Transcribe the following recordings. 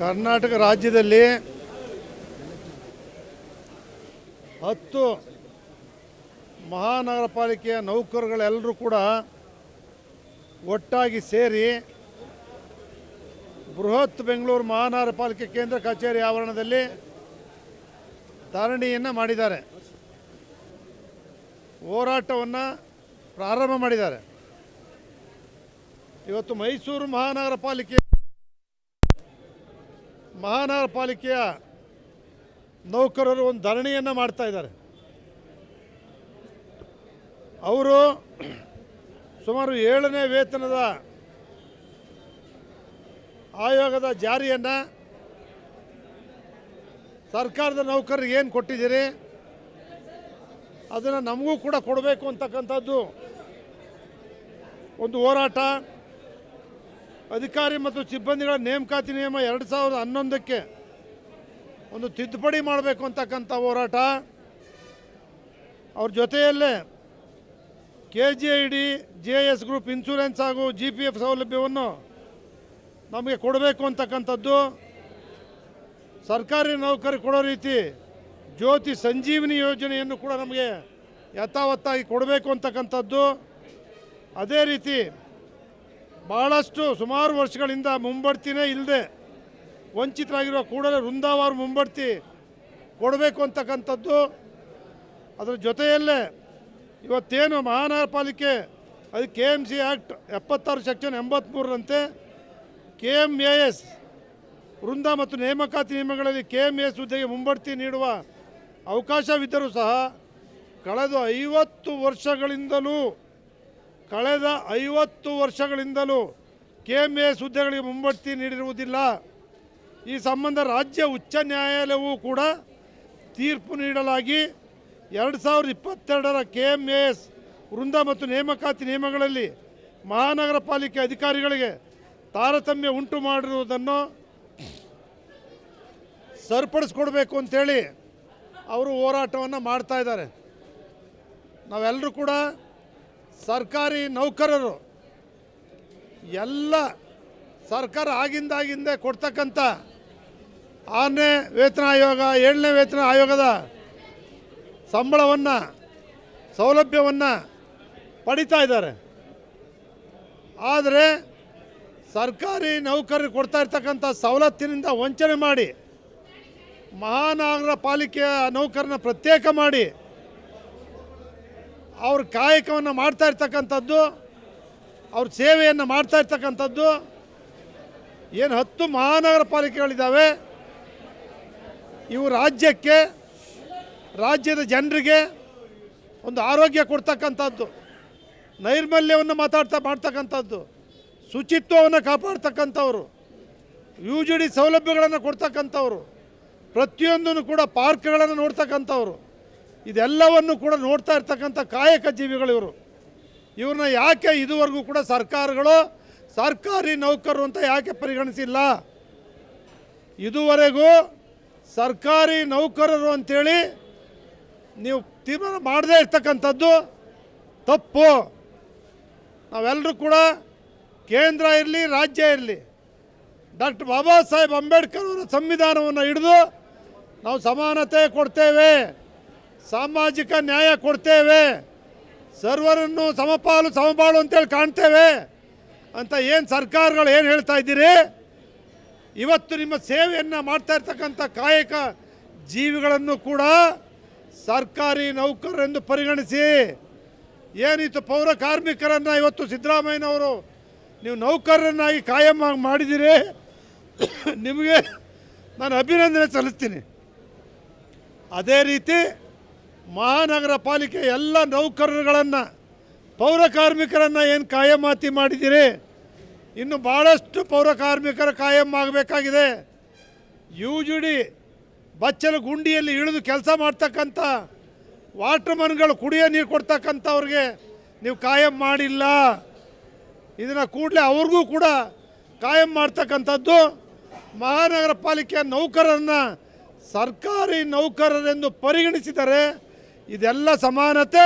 ಕರ್ನಾಟಕ ರಾಜ್ಯದಲ್ಲಿ ಹತ್ತು ಮಹಾನಗರ ಪಾಲಿಕೆಯ ನೌಕರಗಳೆಲ್ಲರೂ ಕೂಡ ಒಟ್ಟಾಗಿ ಸೇರಿ ಬೃಹತ್ ಬೆಂಗಳೂರು ಮಹಾನಗರ ಪಾಲಿಕೆ ಕೇಂದ್ರ ಕಚೇರಿ ಆವರಣದಲ್ಲಿ ಧರಣಿಯನ್ನು ಮಾಡಿದ್ದಾರೆ. ಹೋರಾಟವನ್ನು ಪ್ರಾರಂಭ ಮಾಡಿದ್ದಾರೆ. ಇವತ್ತು ಮೈಸೂರು ಮಹಾನಗರ ಪಾಲಿಕೆ ಮಹಾನಗರ ಪಾಲಿಕೆಯ ನೌಕರರು ಒಂದು ಧರಣಿಯನ್ನು ಮಾಡ್ತಾ ಇದ್ದಾರೆ. ಅವರು ಸುಮಾರು ಏಳನೇ ವೇತನದ ಆಯೋಗದ ಜಾರಿಯನ್ನು ಸರ್ಕಾರದ ನೌಕರರಿಗೆ ಏನು ಕೊಟ್ಟಿದ್ದೀರಿ? ಅದನ್ನು ನಮಗೂ ಕೂಡ ಕೊಡಬೇಕು ಅಂತಕ್ಕಂಥದ್ದು ಒಂದು ಹೋರಾಟ. ಅಧಿಕಾರಿ ಮತ್ತು ಸಿಬ್ಬಂದಿಗಳ ನೇಮಕಾತಿ ನಿಯಮ ಎರಡು ಸಾವಿರದ ಹನ್ನೊಂದಕ್ಕೆ ಒಂದು ತಿದ್ದುಪಡಿ ಮಾಡಬೇಕು ಅಂತಕ್ಕಂಥ ಹೋರಾಟ. ಅವ್ರ ಜೊತೆಯಲ್ಲೇ K G I D J S group insurance ಹಾಗೂ ಜಿ ಪಿ ಎಫ್ ಸೌಲಭ್ಯವನ್ನು ನಮಗೆ ಕೊಡಬೇಕು ಅಂತಕ್ಕಂಥದ್ದು. ಸರ್ಕಾರಿ ನೌಕರಿ ಕೊಡೋ ರೀತಿ ಜ್ಯೋತಿ ಸಂಜೀವಿನಿ ಯೋಜನೆಯನ್ನು ಕೂಡ ನಮಗೆ ಯಥಾವತ್ತಾಗಿ ಕೊಡಬೇಕು ಅಂತಕ್ಕಂಥದ್ದು. ಅದೇ ರೀತಿ ಭಾಳಷ್ಟು ಸುಮಾರು ವರ್ಷಗಳಿಂದ ಮುಂಬಡ್ತಿನೇ ಇಲ್ಲದೆ ವಂಚಿತರಾಗಿರುವ ಕೂಡಲೇ ವೃಂದಾವಾರ ಮುಂಬಡ್ತಿ ಕೊಡಬೇಕು ಅಂತಕ್ಕಂಥದ್ದು. ಅದರ ಜೊತೆಯಲ್ಲೇ ಇವತ್ತೇನು ಮಹಾನಗರ ಪಾಲಿಕೆ ಅದು ಕೆ ಎಂ ಸಿ ಆ್ಯಕ್ಟ್ ಎಪ್ಪತ್ತಾರು ಸೆಕ್ಷನ್ ಎಂಬತ್ತ್ಮೂರರಂತೆ ಕೆ ಎಂ ಎ ಎಸ್ ವೃಂದ ಮತ್ತು ನೇಮಕಾತಿ ನಿಯಮಗಳಲ್ಲಿ ಕೆ ಎಂ ಎಸ್ ಹುದ್ದೆಗೆ ಮುಂಬಡ್ತಿ ನೀಡುವ ಅವಕಾಶವಿದ್ದರೂ ಸಹ ಕಳೆದ ಐವತ್ತು ವರ್ಷಗಳಿಂದಲೂ ಕಳೆದ ಐವತ್ತು ವರ್ಷಗಳಿಂದಲೂ ಕೆ ಎಂ ಎಸ್ ಹುದ್ದೆಗಳಿಗೆ ಮುಂಬಡ್ತಿ ನೀಡಿರುವುದಿಲ್ಲ. ಈ ಸಂಬಂಧ ರಾಜ್ಯ ಉಚ್ಚ ನ್ಯಾಯಾಲಯವೂ ಕೂಡ ತೀರ್ಪು ನೀಡಲಾಗಿ ಎರಡು ಸಾವಿರದ ಇಪ್ಪತ್ತೆರಡರ ಕೆ ಎಂ ಎ ಎಸ್ ವೃಂದ ಮತ್ತು ನೇಮಕಾತಿ ನಿಯಮಗಳಲ್ಲಿ ಮಹಾನಗರ ಪಾಲಿಕೆ ಅಧಿಕಾರಿಗಳಿಗೆ ತಾರತಮ್ಯ ಉಂಟು ಮಾಡಿರುವುದನ್ನು ಸರಿಪಡಿಸ್ಕೊಡ್ಬೇಕು ಅಂತೇಳಿ ಅವರು ಹೋರಾಟವನ್ನು ಮಾಡ್ತಾ ಇದ್ದಾರೆ. ನಾವೆಲ್ಲರೂ ಕೂಡ ಸರ್ಕಾರಿ ನೌಕರರು ಎಲ್ಲ ಸರ್ಕಾರ ಆಗಿಂದಾಗಿಂದೆ ಕೊಡ್ತಕ್ಕಂಥ ಆರನೇ ವೇತನ ಆಯೋಗ, ಏಳನೇ ವೇತನ ಆಯೋಗದ ಸಂಬಳವನ್ನು, ಸೌಲಭ್ಯವನ್ನು ಪಡಿತಾ ಇದ್ದಾರೆ. ಆದರೆ ಸರ್ಕಾರಿ ನೌಕರರು ಕೊಡ್ತಾ ಇರ್ತಕ್ಕಂಥ ಸವಲತ್ತಿನಿಂದ ವಂಚನೆ ಮಾಡಿ ಮಹಾನಗರ ಪಾಲಿಕೆಯ ನೌಕರನ್ನ ಪ್ರತ್ಯೇಕ ಮಾಡಿ ಅವ್ರ ಕಾಯಕವನ್ನು ಮಾಡ್ತಾ ಇರ್ತಕ್ಕಂಥದ್ದು, ಅವ್ರ ಸೇವೆಯನ್ನು ಮಾಡ್ತಾ ಇರ್ತಕ್ಕಂಥದ್ದು, ಏನು ಹತ್ತು ಮಹಾನಗರ ಪಾಲಿಕೆಗಳಿದ್ದಾವೆ ಇವು ರಾಜ್ಯಕ್ಕೆ, ರಾಜ್ಯದ ಜನರಿಗೆ ಒಂದು ಆರೋಗ್ಯ ಕೊಡ್ತಕ್ಕಂಥದ್ದು, ನೈರ್ಮಲ್ಯವನ್ನು ಮಾತಾಡ್ತಾ ಮಾಡ್ತಕ್ಕಂಥದ್ದು, ಶುಚಿತ್ವವನ್ನು ಕಾಪಾಡ್ತಕ್ಕಂಥವ್ರು ಯು ಜಿ ಡಿ ಸೌಲಭ್ಯಗಳನ್ನು ಕೊಡ್ತಕ್ಕಂಥವ್ರು, ಪ್ರತಿಯೊಂದನ್ನು ಕೂಡ ಪಾರ್ಕ್ಗಳನ್ನು ನೋಡ್ತಕ್ಕಂಥವ್ರು. ಇದೆಲ್ಲವನ್ನು ಕೂಡ ನೋಡ್ತಾ ಇರ್ತಕ್ಕಂಥ ಕಾಯಕ ಜೀವಿಗಳು ಇವರು. ಇವ್ರನ್ನ ಯಾಕೆ ಇದುವರೆಗೂ ಕೂಡ ಸರ್ಕಾರಗಳು ಸರ್ಕಾರಿ ನೌಕರರು ಅಂತ ಯಾಕೆ ಪರಿಗಣಿಸಿಲ್ಲ? ಇದುವರೆಗೂ ಸರ್ಕಾರಿ ನೌಕರರು ಅಂಥೇಳಿ ನೀವು ತೀರ್ಮಾನ ಮಾಡದೇ ಇರ್ತಕ್ಕಂಥದ್ದು ತಪ್ಪು. ನಾವೆಲ್ಲರೂ ಕೂಡ ಕೇಂದ್ರ ಇರಲಿ, ರಾಜ್ಯ ಇರಲಿ, ಡಾಕ್ಟರ್ ಬಾಬಾ ಸಾಹೇಬ್ ಅಂಬೇಡ್ಕರ್ ಅವರ ಸಂವಿಧಾನವನ್ನು ಹಿಡಿದು ನಾವು ಸಮಾನತೆ ಕೊಡ್ತೇವೆ. ಸಾಮಾಜಿಕ ನ್ಯಾಯ ಕೊಡ್ತೇವೆ. ಸರ್ವರನ್ನು ಸಮಪಾಲು ಸಮಬಾಳು ಅಂತೇಳಿ ಕಾಣ್ತೇವೆ. ಅಂತ ಏನು ಸರ್ಕಾರಗಳು ಏನು ಹೇಳ್ತಾ ಇದ್ದೀರಿ? ಇವತ್ತು ನಿಮ್ಮ ಸೇವೆಯನ್ನು ಮಾಡ್ತಾ ಇರ್ತಕ್ಕಂಥ ಕಾಯಕ ಜೀವಿಗಳನ್ನು ಕೂಡ ಸರ್ಕಾರಿ ನೌಕರರೆಂದು ಪರಿಗಣಿಸಿ. ಏನಿತ್ತು ಪೌರ ಕಾರ್ಮಿಕರನ್ನು ಇವತ್ತು ಸಿದ್ದರಾಮಯ್ಯನವರು ನೀವು ನೌಕರರನ್ನಾಗಿ ಕಾಯಂ ಮಾಡಿದ್ದೀರಿ ನಿಮಗೆ ನಾನು ಅಭಿನಂದನೆ ಸಲ್ಲಿಸ್ತೀನಿ. ಅದೇ ರೀತಿ ಮಹಾನಗರ ಪಾಲಿಕೆ ಎಲ್ಲ ನೌಕರರುಗಳನ್ನು, ಪೌರ ಕಾರ್ಮಿಕರನ್ನು ಏನು ಕಾಯಮಾತಿ ಮಾಡಿದ್ದೀರಿ ಇನ್ನು ಭಾಳಷ್ಟು ಪೌರ ಕಾರ್ಮಿಕರ ಕಾಯಂ ಆಗಬೇಕಾಗಿದೆ. ಯು ಜಿ ಡಿ ಬಚ್ಚಲ ಗುಂಡಿಯಲ್ಲಿ ಇಳಿದು ಕೆಲಸ ಮಾಡ್ತಕ್ಕಂಥ ವಾಟ್ರ್ಮನ್ಗಳು ಕುಡಿಯೋ ನೀರು ಕೊಡ್ತಕ್ಕಂಥವ್ರಿಗೆ ನೀವು ಕಾಯಂ ಮಾಡಿಲ್ಲ. ಇದನ್ನು ಕೂಡಲೇ ಅವ್ರಿಗೂ ಕೂಡ ಕಾಯಂ ಮಾಡ್ತಕ್ಕಂಥದ್ದು ಮಹಾನಗರ ಪಾಲಿಕೆಯ ನೌಕರರನ್ನು ಸರ್ಕಾರಿ ನೌಕರರೆಂದು ಪರಿಗಣಿಸಿದರೆ ಇದೆಲ್ಲ ಸಮಾನತೆ,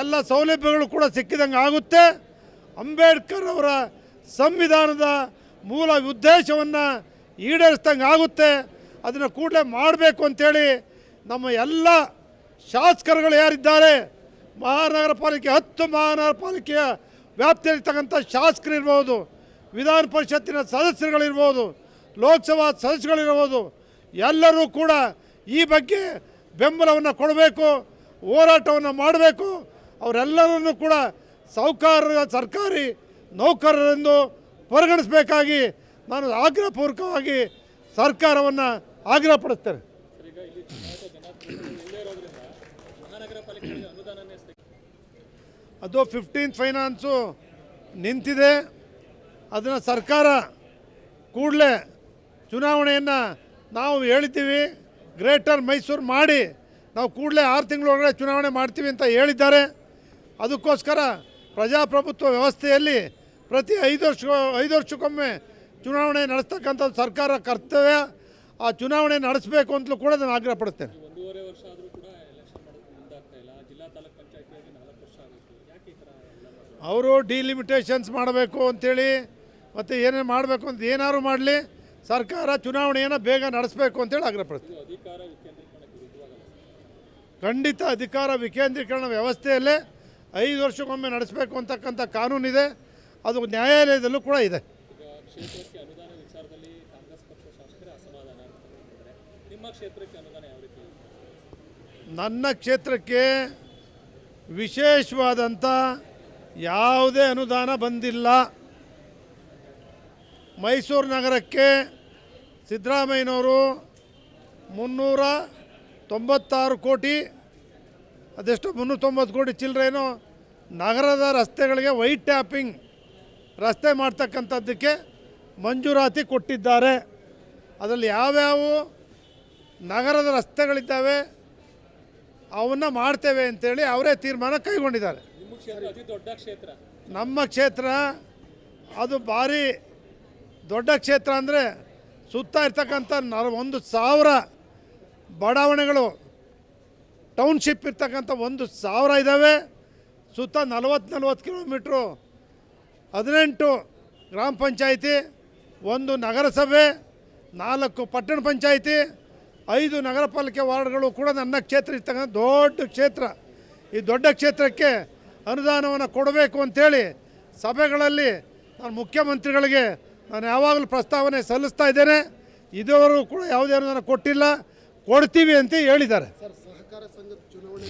ಎಲ್ಲ ಸೌಲಭ್ಯಗಳು ಕೂಡ ಸಿಕ್ಕಿದಂಗೆ ಆಗುತ್ತೆ. ಅಂಬೇಡ್ಕರ್ ಅವರ ಸಂವಿಧಾನದ ಮೂಲ ಉದ್ದೇಶವನ್ನು ಈಡೇರಿಸ್ದಂಗೆ ಆಗುತ್ತೆ. ಅದನ್ನು ಕೂಡಲೇ ಮಾಡಬೇಕು ಅಂತೇಳಿ ನಮ್ಮ ಎಲ್ಲ ಶಾಸಕರುಗಳು ಯಾರಿದ್ದಾರೆ ಮಹಾನಗರ ಪಾಲಿಕೆ ಹತ್ತು ಮಹಾನಗರ ಪಾಲಿಕೆಯ ವ್ಯಾಪ್ತಿಯಲ್ಲಿರ್ತಕ್ಕಂಥ ಶಾಸಕರಿರ್ಬೋದು ವಿಧಾನ ಪರಿಷತ್ತಿನ ಸದಸ್ಯರುಗಳಿರ್ಬೋದು, ಲೋಕಸಭಾ ಸದಸ್ಯರುಗಳಿರ್ಬೋದು, ಎಲ್ಲರೂ ಕೂಡ ಈ ಬಗ್ಗೆ ಬೆಂಬಲವನ್ನು ಕೊಡಬೇಕು. ಹೋರಾಟವನ್ನು ಮಾಡಬೇಕು. ಅವರೆಲ್ಲರನ್ನು ಕೂಡ ಸೌಕಾರ ಸರ್ಕಾರಿ ನೌಕರರೆಂದು ಪರಿಗಣಿಸಬೇಕಾಗಿ ನಾನು ಆಗ್ರಹಪೂರ್ವಕವಾಗಿ ಸರ್ಕಾರವನ್ನು ಆಗ್ರಹಪಡಿಸ್ತೇನೆ. ಅದು ಫಿಫ್ಟೀನ್ ಫೈನಾನ್ಸು ನಿಂತಿದೆ. ಅದನ್ನು ಸರ್ಕಾರ ಕೂಡಲೇ ಚುನಾವಣೆಯನ್ನು ನಾವು ಹೇಳ್ತೀವಿ ಗ್ರೇಟರ್ ಮೈಸೂರು ಮಾಡಿ ನಾವು ಕೂಡಲೇ ಆರು ತಿಂಗಳೊಳಗಡೆ ಚುನಾವಣೆ ಮಾಡ್ತೀವಿ ಅಂತ ಹೇಳಿದ್ದಾರೆ. ಅದಕ್ಕೋಸ್ಕರ ಪ್ರಜಾಪ್ರಭುತ್ವ ವ್ಯವಸ್ಥೆಯಲ್ಲಿ ಪ್ರತಿ ಐದು ವರ್ಷ ಐದು ವರ್ಷಕ್ಕೊಮ್ಮೆ ಚುನಾವಣೆ ನಡೆಸ್ತಕ್ಕಂಥದ್ದು ಸರ್ಕಾರ ಕರ್ತವ್ಯ. ಆ ಚುನಾವಣೆ ನಡೆಸಬೇಕು ಅಂತಲೂ ಕೂಡ ನಾನು ಆಗ್ರಹ ಪಡ್ತೇನೆ ಅವರು ಡಿಲಿಮಿಟೇಷನ್ಸ್ ಮಾಡಬೇಕು ಅಂಥೇಳಿ ಮತ್ತು ಏನೇನು ಮಾಡಬೇಕು ಅಂತ ಏನಾದ್ರು ಮಾಡಲಿ ಸರ್ಕಾರ ಚುನಾವಣೆಯನ್ನು ಬೇಗ ನಡೆಸಬೇಕು ಅಂತೇಳಿ ಆಗ್ರಹಪಡ್ತೀವಿ ಇದು ಅಧಿಕಾರ ವಿಕೇಂದ್ರೀಕರಣಕ್ಕೆ ವಿರುದ್ಧವಾಗಲ್ಲ ಖಂಡಿತ ಅಧಿಕಾರ ವಿಕೇಂದ್ರೀಕರಣ ವ್ಯವಸ್ಥೆಯಲ್ಲೇ ಐದು ವರ್ಷಕ್ಕೊಮ್ಮೆ ನಡೆಸಬೇಕು ಅಂತಕ್ಕಂಥ ಕಾನೂನಿದೆ. ಅದು ನ್ಯಾಯಾಲಯದಲ್ಲೂ ಕೂಡ ಇದೆ. ನನ್ನ ಕ್ಷೇತ್ರಕ್ಕೆ ವಿಶೇಷವಾದಂಥ ಯಾವುದೇ ಅನುದಾನ ಬಂದಿಲ್ಲ. ಮೈಸೂರು ನಗರಕ್ಕೆ ಸಿದ್ದರಾಮಯ್ಯನವರು ಮುನ್ನೂರ ತೊಂಬತ್ತಾರು ಕೋಟಿ ಅದೆಷ್ಟು? ಮುನ್ನೂರ ತೊಂಬತ್ತು ಕೋಟಿ ಚಿಲ್ಲರೇನು? ನಗರದ ರಸ್ತೆಗಳಿಗೆ ವೈಟ್ ಟ್ಯಾಪಿಂಗ್ ರಸ್ತೆ ಮಾಡ್ತಕ್ಕಂಥದ್ದಕ್ಕೆ ಮಂಜೂರಾತಿ ಕೊಟ್ಟಿದ್ದಾರೆ. ಅದರಲ್ಲಿ ಯಾವ್ಯಾವ ನಗರದ ರಸ್ತೆಗಳಿದ್ದಾವೆ ಅವನ್ನ ಮಾಡ್ತೇವೆ ಅಂತೇಳಿ ಅವರೇ ತೀರ್ಮಾನ ಕೈಗೊಂಡಿದ್ದಾರೆ. ನಿಮ್ಮ ಕ್ಷೇತ್ರ ಅದು ಭಾರಿ ದೊಡ್ಡ ಕ್ಷೇತ್ರ ಅಂದರೆ ಸುತ್ತ ಇರ್ತಕ್ಕಂಥ ನ ಒಂದು ಸಾವಿರ ಬಡಾವಣೆಗಳು ಟೌನ್ಶಿಪ್ ಇರ್ತಕ್ಕಂಥ ಒಂದು ಸಾವಿರ ಇದ್ದಾವೆ ಸುತ್ತ ನಲವತ್ತು ನಲ್ವತ್ತು ಕಿಲೋಮೀಟ್ರು, ಹದಿನೆಂಟು ಗ್ರಾಮ ಪಂಚಾಯಿತಿ, ಒಂದು ನಗರಸಭೆ, ನಾಲ್ಕು ಪಟ್ಟಣ ಪಂಚಾಯಿತಿ, ಐದು ನಗರ ಪಾಲಿಕೆ ವಾರ್ಡ್ಗಳು ಕೂಡ ನನ್ನ ಕ್ಷೇತ್ರ ಇರ್ತಕ್ಕಂಥ ದೊಡ್ಡ ಕ್ಷೇತ್ರ. ಈ ದೊಡ್ಡ ಕ್ಷೇತ್ರಕ್ಕೆ ಅನುದಾನವನ್ನು ಕೊಡಬೇಕು ಅಂಥೇಳಿ ಸಭೆಗಳಲ್ಲಿ ನಾನು ಮುಖ್ಯಮಂತ್ರಿಗಳಿಗೆ ನಾನು ಯಾವಾಗಲೂ ಪ್ರಸ್ತಾವನೆ ಸಲ್ಲಿಸ್ತಾ ಇದ್ದೇನೆ. ಇದುವರೆಗೂ ಕೂಡ ಯಾವುದೇ ಅನುದಾನ ಕೊಟ್ಟಿಲ್ಲ. ಕೊಡ್ತೀವಿ ಅಂತ ಹೇಳಿದ್ದಾರೆ. ಸರ್ ಸಹಕಾರ ಸಂಘದ ಚುನಾವಣೆ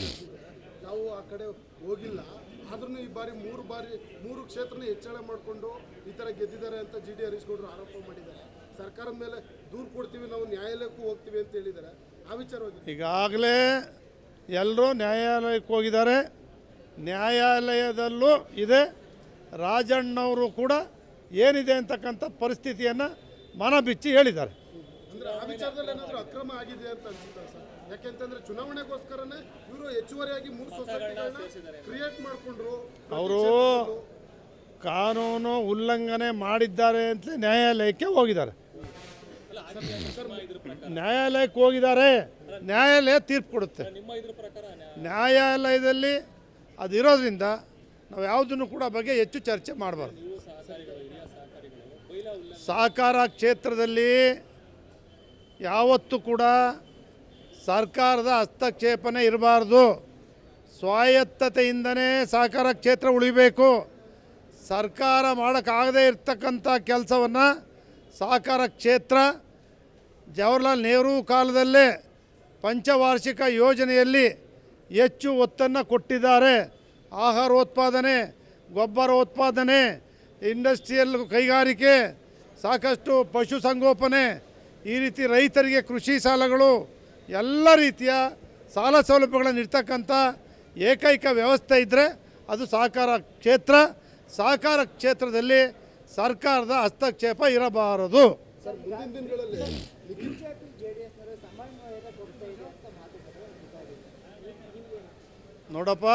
ನಾವು ಆ ಕಡೆ ಹೋಗಿಲ್ಲ. ಆದ್ರೂ ಈ ಬಾರಿ ಮೂರು ಬಾರಿ ಮೂರು ಕ್ಷೇತ್ರನ ಹೆಚ್ಚಳ ಮಾಡಿಕೊಂಡು ಈ ಥರ ಗೆದ್ದಿದ್ದಾರೆ ಅಂತ ಜಿ ಡಿ ಹರೀಶ್ ಗೌಡರು ಆರೋಪ ಮಾಡಿದ್ದಾರೆ. ಸರ್ಕಾರದ ಮೇಲೆ ದೂರು ಕೊಡ್ತೀವಿ ನಾವು ನ್ಯಾಯಾಲಯಕ್ಕೂ ಹೋಗ್ತೀವಿ ಅಂತ ಹೇಳಿದ್ದಾರೆ. ಆ ವಿಚಾರವಾಗಿ ಈಗಾಗಲೇ ಎಲ್ಲರೂ ನ್ಯಾಯಾಲಯಕ್ಕೆ ಹೋಗಿದ್ದಾರೆ. ನ್ಯಾಯಾಲಯದಲ್ಲೂ ಇದೆ. ರಾಜಣ್ಣವರು ಕೂಡ ಏನಿದೆ ಅಂತಕ್ಕಂಥ ಪರಿಸ್ಥಿತಿಯನ್ನು ಮನ ಬಿಚ್ಚಿ ಹೇಳಿದ್ದಾರೆ. ಅಂದ್ರೆ ಆ ವಿಚಾರದಲ್ಲಿ ಏನಾದರೂ ಅಕ್ರಮ ಆಗಿದೆ ಅಂತ ಅನ್ಸುತ್ತೆ ಸರ್? ಯಾಕೆಂತಂದ್ರೆ ಚುನಾವಣೆಗೋಸ್ಕರನೇ ಇವರು ಹೆಚ್ಚುವರಿಯಾಗಿ ಮೂರು ಸೊಸೈಟಿಗಳನ್ನ ಕ್ರಿಯೇಟ್ ಮಾಡಿಕೊಂಡ್ರು ಅವರು ಕಾನೂನು ಉಲ್ಲಂಘನೆ ಮಾಡಿದ್ದಾರೆ ಅಂತ ನ್ಯಾಯಾಲಯಕ್ಕೆ ಹೋಗಿದ್ದಾರೆ. ನ್ಯಾಯಾಲಯಕ್ಕೆ ಹೋಗಿದ್ದಾರೆ. ನ್ಯಾಯಾಲಯ ತೀರ್ಪು ಕೊಡುತ್ತೆ. ನಿಮ್ಮ ಇದ್ರ ಪ್ರಕಾರ ನ್ಯಾ- ನ್ಯಾಯಾಲಯದಲ್ಲಿ ಅದಿರೋದ್ರಿಂದ ನಾವು ಯಾವುದನ್ನು ಕೂಡ ಬಗ್ಗೆ ಹೆಚ್ಚು ಚರ್ಚೆ ಮಾಡಬಾರ್ದು. ಸಹಕಾರಿಗಳು ಹಿರಿಯ ಸಹಕಾರಿಗಳು. ಬೈಲಾ ಉಲ್ಲಂಘನೆ ಸಹಕಾರ ಕ್ಷೇತ್ರದಲ್ಲಿ ಯಾವತ್ತೂ ಕೂಡ ಸರ್ಕಾರದ ಹಸ್ತಕ್ಷೇಪನೆ ಇರಬಾರ್ದು. ಸ್ವಾಯತ್ತತೆಯಿಂದನೇ ಸಹಕಾರ ಕ್ಷೇತ್ರ ಉಳಿಬೇಕು. ಸರ್ಕಾರ ಮಾಡೋಕ್ಕಾಗದೇ ಇರ್ತಕ್ಕಂಥ ಕೆಲಸವನ್ನು ಸಹಕಾರ ಕ್ಷೇತ್ರ ಜವಾಹರ್ಲಾಲ್ ನೆಹರು ಕಾಲದಲ್ಲೇ ಪಂಚವಾರ್ಷಿಕ ಯೋಜನೆಯಲ್ಲಿ ಹೆಚ್ಚು ಒತ್ತನ್ನು ಕೊಟ್ಟಿದ್ದಾರೆ. ಆಹಾರ ಉತ್ಪಾದನೆ, ಗೊಬ್ಬರ ಉತ್ಪಾದನೆ, ಇಂಡಸ್ಟ್ರಿಯಲ್ ಕೈಗಾರಿಕೆ, ಸಾಕಷ್ಟು ಪಶುಸಂಗೋಪನೆ ಈ ರೀತಿ ರೈತರಿಗೆ ಕೃಷಿ ಸಾಲಗಳು ಎಲ್ಲ ರೀತಿಯ ಸಾಲ ಸೌಲಭ್ಯಗಳನ್ನು ಇರ್ತಕ್ಕಂಥ ಏಕೈಕ ವ್ಯವಸ್ಥೆ ಇದ್ದರೆ ಅದು ಸಹಕಾರ ಕ್ಷೇತ್ರ. ಸಹಕಾರ ಕ್ಷೇತ್ರದಲ್ಲಿ ಸರ್ಕಾರದ ಹಸ್ತಕ್ಷೇಪ ಇರಬಾರದು. ನೋಡಪ್ಪ ಮುಂದಿನ ದಿನಗಳಲ್ಲಿ ಬಿಜೆಪಿ ಜೆಡಿಎಸ್ನವರು ಸಮನ್ವಯದ ಕೊರತೆ ಇದೆ ಅಂತ ಮಾತುಕತೆ ನಡೀತಾ ಇದೆ ನೋಡಪ್ಪ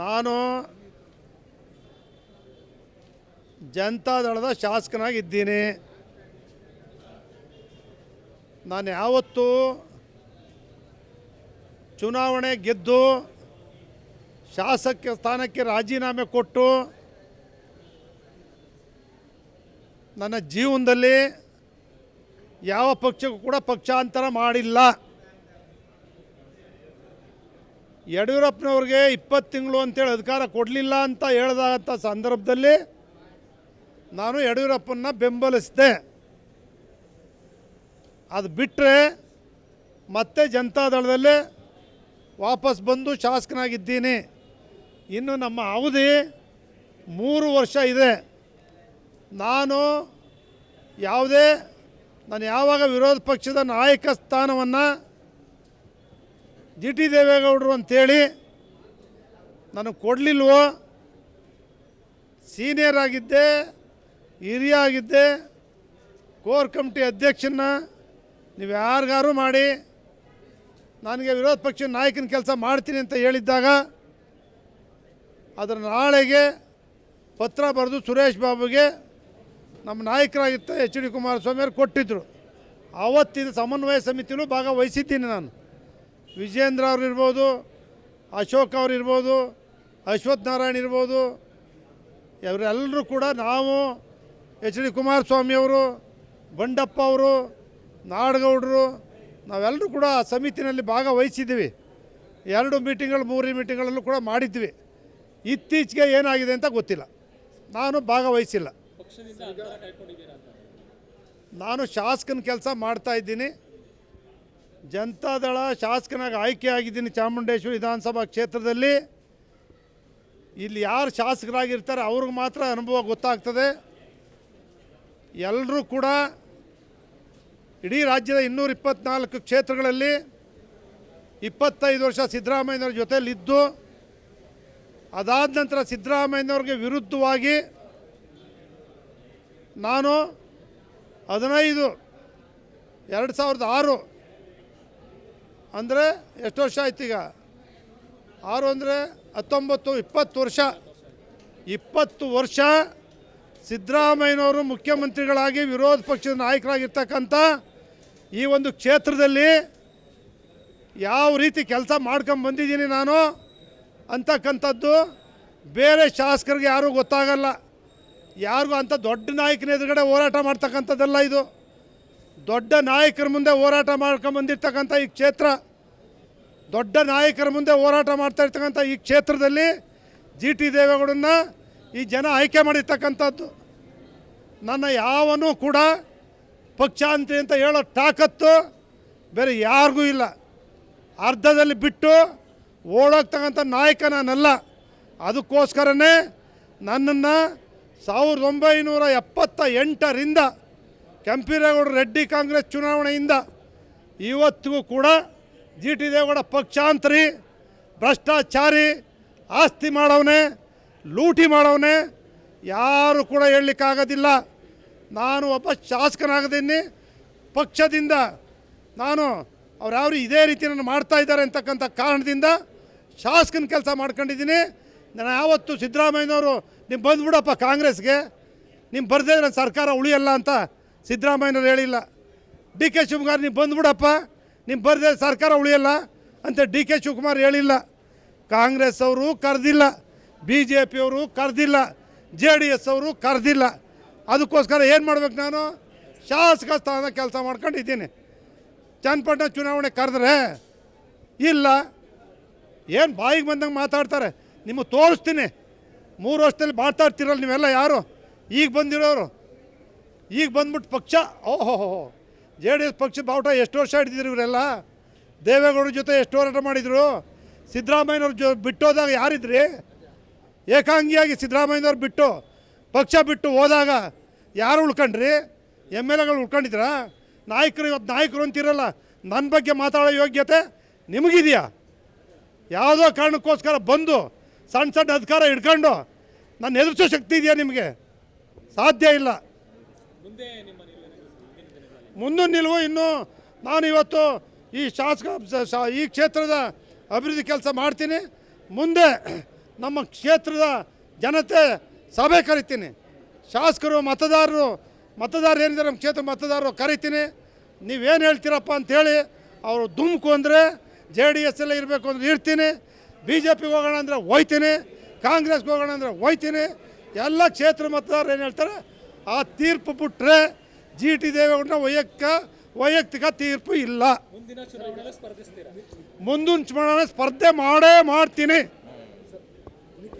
ನಾನು ಜನತಾದಳದ ಶಾಸಕನಾಗಿದ್ದೀನಿ. ನಾನು ಯಾವತ್ತೂ ಚುನಾವಣೆ ಗೆದ್ದು ಶಾಸಕ ಸ್ಥಾನಕ್ಕೆ ರಾಜೀನಾಮೆ ಕೊಟ್ಟು ನನ್ನ ಜೀವನದಲ್ಲಿ ಯಾವ ಪಕ್ಷಕ್ಕೂ ಕೂಡ ಪಕ್ಷಾಂತರ ಮಾಡಿಲ್ಲ. ಯಡಿಯೂರಪ್ಪನವ್ರಿಗೆ ಇಪ್ಪತ್ತು ತಿಂಗಳು ಅಂತೇಳಿ ಅಧಿಕಾರ ಕೊಡಲಿಲ್ಲ ಅಂತ ಹೇಳಿದಂಥ ಸಂದರ್ಭದಲ್ಲಿ ನಾನು ಯಡಿಯೂರಪ್ಪನ ಬೆಂಬಲಿಸಿದೆ. ಅದು ಬಿಟ್ಟರೆ ಮತ್ತೆ ಜನತಾದಳದಲ್ಲಿ ವಾಪಸ್ ಬಂದು ಶಾಸಕನಾಗಿದ್ದೀನಿ. ಇನ್ನು ನಮ್ಮ ಅವಧಿ ಮೂರು ವರ್ಷ ಇದೆ. ನಾನು ಯಾವುದೇ, ನಾನು ಯಾವಾಗ ವಿರೋಧ ಪಕ್ಷದ ನಾಯಕ ಸ್ಥಾನವನ್ನು ಜಿ ಟಿ ದೇವೇಗೌಡರು ಅಂತೇಳಿ ನನಗೆ ಕೊಡಲಿಲ್ವೋ, ಸೀನಿಯರ್ ಆಗಿದ್ದೆ ಹಿರಿಯ ಆಗಿದ್ದೆ, ಕೋರ್ ಕಮಿಟಿ ಅಧ್ಯಕ್ಷನ ನೀವು ಯಾರಿಗಾರು ಮಾಡಿ, ನನಗೆ ವಿರೋಧ ಪಕ್ಷದ ನಾಯಕನ ಕೆಲಸ ಮಾಡ್ತೀನಿ ಅಂತ ಹೇಳಿದ್ದಾಗ, ಅದರ ನಾಳೆಗೆ ಪತ್ರ ಬರೆದು ಸುರೇಶ್ ಬಾಬುಗೆ ನಮ್ಮ ನಾಯಕರಾಗಿತ್ತ ಎಚ್ ಡಿ ಕುಮಾರಸ್ವಾಮಿ ಅವರು ಕೊಟ್ಟಿದ್ದರು ಆವತ್ತಿನ ಸಮನ್ವಯ ಸಮಿತಿಯಲ್ಲೂ ಭಾಗವಹಿಸಿದ್ದೀನಿ ನಾನು. ವಿಜೇಂದ್ರ ಅವರು ಇರ್ಬೋದು, ಅಶೋಕ್ ಅವ್ರು ಇರ್ಬೋದು ಅಶ್ವಥ್ ನಾರಾಯಣ್ ಇರ್ಬೋದು, ಇವರೆಲ್ಲರೂ ಕೂಡ ನಾವು ಎಚ್ ಡಿ ಕುಮಾರಸ್ವಾಮಿ ಅವರು, ಬಂಡಪ್ಪ ಅವರು, ನಾಡಗೌಡರು, ನಾವೆಲ್ಲರೂ ಕೂಡ ಸಮಿತಿನಲ್ಲಿ ಭಾಗವಹಿಸಿದ್ದೀವಿ. ಎರಡು ಮೀಟಿಂಗ್ಗಳು, ಮೂರು ಮೀಟಿಂಗ್ಗಳಲ್ಲೂ ಕೂಡ ಮಾಡಿದ್ವಿ. ಇತ್ತೀಚೆಗೆ ಏನಾಗಿದೆ ಅಂತ ಗೊತ್ತಿಲ್ಲ. ನಾನು ಭಾಗವಹಿಸಿಲ್ಲ. ನಾನು ಶಾಸಕನ ಕೆಲಸ ಮಾಡ್ತಾ ಇದ್ದೀನಿ. ಜನತಾದಳ ಶಾಸಕನಾಗಿ ಆಯ್ಕೆ ಆಗಿದ್ದೀನಿ ಚಾಮುಂಡೇಶ್ವರಿ ವಿಧಾನಸಭಾ ಕ್ಷೇತ್ರದಲ್ಲಿ. ಇಲ್ಲಿ ಯಾರು ಶಾಸಕರಾಗಿರ್ತಾರೆ, ಅವ್ರಿಗೆ ಮಾತ್ರ ಅನುಭವ ಗೊತ್ತಾಗ್ತದೆ. ಎಲ್ಲರೂ ಕೂಡ ಇಡೀ ರಾಜ್ಯದ ಇನ್ನೂರ ಇಪ್ಪತ್ನಾಲ್ಕು ಕ್ಷೇತ್ರಗಳಲ್ಲಿ ಇಪ್ಪತ್ತೈದು ವರ್ಷ ಸಿದ್ದರಾಮಯ್ಯನವ್ರ ಜೊತೆಯಲ್ಲಿದ್ದು, ಅದಾದ ನಂತರ ಸಿದ್ದರಾಮಯ್ಯನವ್ರಿಗೆ ವಿರುದ್ಧವಾಗಿ ನಾನು ಹದಿನೈದು, ಎರಡು ಸಾವಿರದ ಆರು, ಅಂದರೆ ಎಷ್ಟು ವರ್ಷ ಆಯ್ತು ಈಗ? ಆರು ಅಂದರೆ ಹತ್ತೊಂಬತ್ತು, ಇಪ್ಪತ್ತು ವರ್ಷ ಇಪ್ಪತ್ತು ವರ್ಷ ಸಿದ್ದರಾಮಯ್ಯನವರು ಮುಖ್ಯಮಂತ್ರಿಗಳಾಗಿ ವಿರೋಧ ಪಕ್ಷದ ನಾಯಕರಾಗಿರ್ತಕ್ಕಂಥ ಈ ಒಂದು ಕ್ಷೇತ್ರದಲ್ಲಿ ಯಾವ ರೀತಿ ಕೆಲಸ ಮಾಡ್ಕೊಂಡು ಬಂದಿದ್ದೀನಿ ನಾನು ಅಂತಕ್ಕಂಥದ್ದು ಬೇರೆ ಶಾಸಕರಿಗೆ ಯಾರೂ ಗೊತ್ತಾಗಲ್ಲ. ಯಾರಿಗೂ ಅಂಥ ದೊಡ್ಡ ನಾಯಕನ ಎದುರುಗಡೆ ಹೋರಾಟ ಮಾಡ್ತಕ್ಕಂಥದ್ದಲ್ಲ ಇದು. ದೊಡ್ಡ ನಾಯಕರ ಮುಂದೆ ಹೋರಾಟ ಮಾಡ್ಕೊಂಬಂದಿರ್ತಕ್ಕಂಥ ಈ ಕ್ಷೇತ್ರ, ದೊಡ್ಡ ನಾಯಕರ ಮುಂದೆ ಹೋರಾಟ ಮಾಡ್ತಾ ಇರ್ತಕ್ಕಂಥ ಈ ಕ್ಷೇತ್ರದಲ್ಲಿ ಜಿ ಟಿ ದೇವೇಗೌಡನ್ನ ಈ ಜನ ಆಯ್ಕೆ ಮಾಡಿರ್ತಕ್ಕಂಥದ್ದು. ನನ್ನ ಯಾವನೂ ಕೂಡ ಪಕ್ಷಾಂತಿ ಅಂತ ಹೇಳೋ ತಾಕತ್ತು ಬೇರೆ ಯಾರಿಗೂ ಇಲ್ಲ. ಅರ್ಧದಲ್ಲಿ ಬಿಟ್ಟು ಓಡೋಗ್ತಕ್ಕಂಥ ನಾಯಕ ನಾನಲ್ಲ ಅದಕ್ಕೋಸ್ಕರನೇ ನನ್ನನ್ನು ಸಾವಿರದ ಒಂಬೈನೂರ ಎಪ್ಪತ್ತ ಎಂಟರಿಂದ ಕೆಂಪೇಗೌಡ ರೆಡ್ಡಿ ಕಾಂಗ್ರೆಸ್ ಚುನಾವಣೆಯಿಂದ ಇವತ್ತಿಗೂ ಕೂಡ ಜಿ ಟಿ ದೇವೇಗೌಡ ಪಕ್ಷಾಂತರಿ, ಭ್ರಷ್ಟಾಚಾರಿ, ಆಸ್ತಿ ಮಾಡವನೆ ಲೂಟಿ ಮಾಡೋವನ್ನೇ ಯಾರು ಕೂಡ ಹೇಳಲಿಕ್ಕಾಗೋದಿಲ್ಲ. ನಾನು ಒಬ್ಬ ಶಾಸಕನಾಗದೀನಿ ಪಕ್ಷದಿಂದ ನಾನು ಅವ್ರು ಯಾವ ಇದೇ ರೀತಿ ನಾನು ಮಾಡ್ತಾ ಇದ್ದಾರೆ ಅಂತಕ್ಕಂಥ ಕಾರಣದಿಂದ ಶಾಸಕನ ಕೆಲಸ ಮಾಡ್ಕೊಂಡಿದ್ದೀನಿ. ನಾನು ಯಾವತ್ತು ಸಿದ್ದರಾಮಯ್ಯನವರು ನೀವು ಬಂದುಬಿಡಪ್ಪ ಕಾಂಗ್ರೆಸ್ಗೆ. ನಿಮ್ಮ ಬರ್ದೇ ಇದ್ರೆ ಸರ್ಕಾರ ಉಳಿಯಲ್ಲ ಅಂತ ಸಿದ್ದರಾಮಯ್ಯನವ್ರು ಹೇಳಿಲ್ಲ. ಡಿ ಕೆ ಶಿವಕುಮಾರ್ ನೀವು ಬಂದುಬಿಡಪ್ಪ. ನಿಮ್ಮ ಬರ್ದೇ ಸರ್ಕಾರ ಉಳಿಯಲ್ಲ ಅಂತ ಡಿ ಕೆ ಶಿವಕುಮಾರ್ ಹೇಳಿಲ್ಲ. ಕಾಂಗ್ರೆಸ್ ಅವರು ಕರೆದಿಲ್ಲ. ಬಿ ಜೆ ಪಿಯವರು ಕರೆದಿಲ್ಲ, ಜೆ ಡಿ ಎಸ್ ಅವರು ಕರೆದಿಲ್ಲ. ಅದಕ್ಕೋಸ್ಕರ ಏನು ಮಾಡ್ಬೇಕು ನಾನು? ಶಾಸಕ ಸ್ಥಾನದ ಕೆಲಸ ಮಾಡ್ಕೊಂಡಿದ್ದೀನಿ. ಚನ್ನಪಟ್ಟಣ ಚುನಾವಣೆ ಕರೆದ್ರೆ ಇಲ್ಲ. ಏನು ಬಾಯಿಗೆ ಬಂದಂಗೆ ಮಾತಾಡ್ತಾರೆ? ನಿಮಗೆ ತೋರಿಸ್ತೀನಿ. ಮೂರು ವರ್ಷದಲ್ಲಿ ಮಾತಾಡ್ತಿರಲ್ಲ ನೀವೆಲ್ಲ ಯಾರು? ಈಗ ಬಂದಿರೋರು. ಈಗ ಬಂದ್ಬಿಟ್ಟು ಪಕ್ಷ ಓಹೋ ಜೆ ಡಿ ಎಸ್ ಪಕ್ಷದ ಬಾವುಟ ಎಷ್ಟು ವರ್ಷ ಹಿಡಿದಿದ್ರು ಇವರೆಲ್ಲ? ದೇವೇಗೌಡರ ಜೊತೆ ಎಷ್ಟು ಹೋರಾಟ ಮಾಡಿದರು? ಸಿದ್ದರಾಮಯ್ಯನವ್ರ ಜೊ, ಬಿಟ್ಟೋದಾಗ ಯಾರಿದ್ರಿ? ಏಕಾಂಗಿಯಾಗಿ ಸಿದ್ದರಾಮಯ್ಯನವ್ರು ಬಿಟ್ಟು, ಪಕ್ಷ ಬಿಟ್ಟು ಹೋದಾಗ ಯಾರು ಉಳ್ಕೊಂಡ್ರಿ? ಎಂ ಎಲ್ ಎಗಳು ಉಳ್ಕೊಂಡಿದ್ರ ನಾಯಕರು ಇವತ್ತು ನಾಯಕರು ಅಂತಿರಲ್ಲ ನನ್ನ ಬಗ್ಗೆ ಮಾತಾಡೋ ಯೋಗ್ಯತೆ ನಿಮಗಿದೆಯಾ? ಯಾವುದೋ ಕಾರಣಕ್ಕೋಸ್ಕರ ಬಂದು ಸಣ್ಣ ಸಣ್ಣ ಅಧಿಕಾರ ಹಿಡ್ಕೊಂಡು ನನ್ನ ಎದುರಿಸೋ ಶಕ್ತಿ ಇದೆಯಾ ನಿಮಗೆ? ಸಾಧ್ಯ ಇಲ್ಲ. ಮುಂದೆ ನಿಲುವು ಇನ್ನು ನಾನು ಇವತ್ತು ಈ ಶಾಸಕ, ಈ ಕ್ಷೇತ್ರದ ಅಭಿವೃದ್ಧಿ ಕೆಲಸ ಮಾಡ್ತೀನಿ. ಮುಂದೆ ನಮ್ಮ ಕ್ಷೇತ್ರದ ಜನತೆ ಸಭೆ ಕರಿತೀನಿ. ಶಾಸಕರು ಮತದಾರರು ಮತದಾರರು ಏನಿದ್ದಾರೆ ನಮ್ಮ ಕ್ಷೇತ್ರ ಮತದಾರರು ಕರಿತೀನಿ. ನೀವೇನು ಹೇಳ್ತೀರಪ್ಪ ಅಂಥೇಳಿ ಅವರು ದುಮ್ಕು ಅಂದರೆ ಜೆ ಡಿ ಎಸ್ ಎಲ್ಲ ಇರಬೇಕು ಅಂದ್ರೆ ಇರ್ತೀನಿ. ಬಿ ಜೆ ಪಿಗೆ ಹೋಗೋಣ ಅಂದರೆ ಹೋಯ್ತೀನಿ. ಕಾಂಗ್ರೆಸ್ಗೆ ಹೋಗೋಣ ಅಂದರೆ ಹೋಯ್ತೀನಿ. ಎಲ್ಲ ಕ್ಷೇತ್ರ ಮತದಾರರು ಏನು ಹೇಳ್ತಾರೆ? ಆ ತೀರ್ಪು ಬಿಟ್ಟರೆ ಜಿ ಟಿ ದೇವೇಗೌಡನ ವೈಯಕ್ತಿಕ ವೈಯಕ್ತಿಕ ತೀರ್ಪು ಇಲ್ಲ. ಮುಂದಿನ ಚುನಾವಣೆ ಸ್ಪರ್ಧೆ ಮಾಡೇ ಮಾಡ್ತೀನಿ.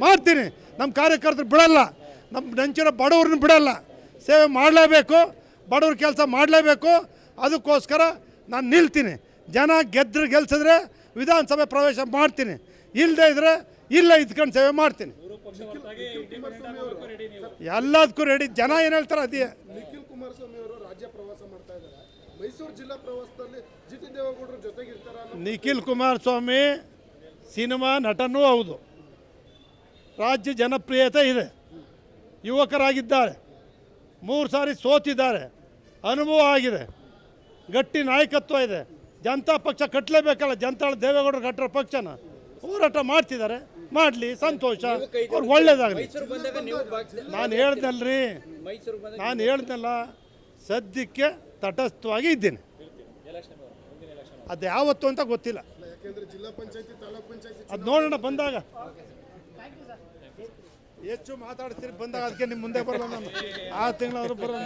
ಮಾಡ್ತೀನಿ. ನಮ್ಮ ಕಾರ್ಯಕರ್ತರು ಬಿಡಲ್ಲ. ನಮ್ಮ ನೆಂಚಿರೋ ಬಡವ್ರನ್ನ ಬಿಡಲ್ಲ. ಸೇವೆ ಮಾಡಲೇಬೇಕು. ಬಡವ್ರ ಕೆಲಸ ಮಾಡಲೇಬೇಕು. ಅದಕ್ಕೋಸ್ಕರ ನಾನು ನಿಲ್ತೀನಿ. ಜನ ಗೆದ್ದರು ಗೆಲ್ಸಿದ್ರೆ ವಿಧಾನಸಭೆ ಪ್ರವೇಶ ಮಾಡ್ತೀನಿ. ಇಲ್ಲದೆ ಇದ್ದರೆ ಇಲ್ಲ ಇದ್ಕೊಂಡು ಸೇವೆ ಮಾಡ್ತೀನಿ. ಎಲ್ಲದಕ್ಕೂ ರೆಡಿ ಜನ ಏನು ಹೇಳ್ತಾರೆ ಅದೇ. ನಿಖಿಲ್ ಕುಮಾರಸ್ವಾಮಿ ಅವರು ರಾಜ್ಯ ಪ್ರವಾಸ ಮಾಡ್ತಾ ಇದ್ದಾರೆ. ಮೈಸೂರು ಜಿಲ್ಲಾ ಪ್ರವಾಸದಲ್ಲಿ ಜಿಟಿ ದೇವೇಗೌಡರು ಜೊತೆಗಿರ್ತಾರ ನಿಖಿಲ್ ಕುಮಾರಸ್ವಾಮಿ ಸಿನಿಮಾ ನಟನೂ ಹೌದು. ರಾಜ್ಯ ಜನಪ್ರಿಯತೆ ಇದೆ. ಯುವಕರಾಗಿದ್ದಾರೆ. ಮೂರು ಸಾರಿ ಸೋತಿದ್ದಾರೆ. ಅನುಭವ ಆಗಿದೆ. ಗಟ್ಟಿ ನಾಯಕತ್ವ ಇದೆ. ಜನತಾ ಪಕ್ಷ ಕಟ್ಟಲೇಬೇಕಲ್ಲ ಜನತಾಳ ದೇವೇಗೌಡರು ಕಟ್ಟರೋ ಪಕ್ಷನ. ಹೋರಾಟ ಮಾಡ್ತಿದ್ದಾರೆ. ಮಾಡಲಿ ಸಂತೋಷ. ಅವ್ರು ಒಳ್ಳೇದಾಗಲಿ. ನಾನು ಹೇಳ್ದಲ್ರಿ. ನಾನು ಹೇಳ್ದಲ್ಲ ಸದ್ಯಕ್ಕೆ ತಟಸ್ಥವಾಗಿ ಇದ್ದೀನಿ. ಅದು ಯಾವತ್ತು ಅಂತ ಗೊತ್ತಿಲ್ಲ. ಯಾಕೆಂದ್ರೆ ಜಿಲ್ಲಾ ಪಂಚಾಯತಿ ತಾಲೂಕ್ ಪಂಚಾಯತಿ ಅದು ನೋಡೋಣ ಬಂದಾಗ. ಹೆಚ್ಚು ಮಾತಾಡ್ತೀರಿ ಬಂದಾಗ ಅದಕ್ಕೆ ನಿಮ್ಮ ಮುಂದೆ ಬರೋಣ ನಾನು. ಆ ತಿಂಗಳಾದ್ರೂ ಬರೋಣ